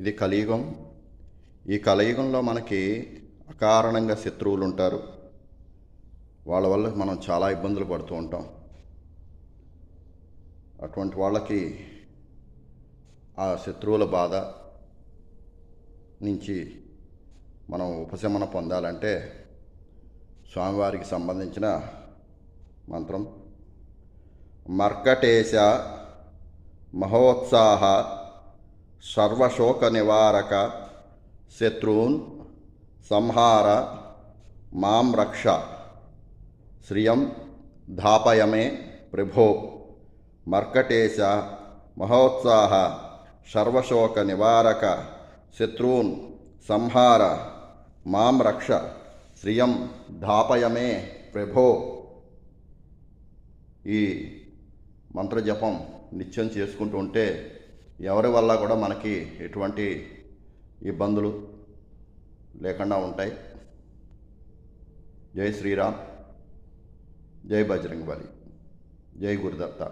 ఇది కలియుగం. ఈ కలియుగంలో మనకి అకారణంగా శత్రువులు ఉంటారు వాళ్ళ వల్ల మనం చాలా ఇబ్బందులు పడుతూ ఉంటాం. అటువంటి వాళ్ళకి ఆ శత్రువుల బాధ నుంచి మనం ఉపశమనం పొందాలంటే స్వామివారికి సంబంధించిన మంత్రం. మర్కటేశ మహోత్సాహ సర్వశోక నివారక శత్రూన్ సంహార మాం రక్ష. శ్రియం ధాపయమే ప్రభో. మర్కటేశ మహోత్సాహ సర్వశోక నివారక శత్రూన్ సంహార మాం రక్ష. శ్రియం ధాపయమే ప్రభో. ఈ మంత్రజపం నిత్యం చేసుకుంటూ ఉంటే ఎవరి వల్ల కూడా మనకి ఎటువంటి ఇబ్బందులు లేకుండా ఉంటాయి. జై శ్రీరామ్ జై బజరంగ్ బలి జై గురుదత్త.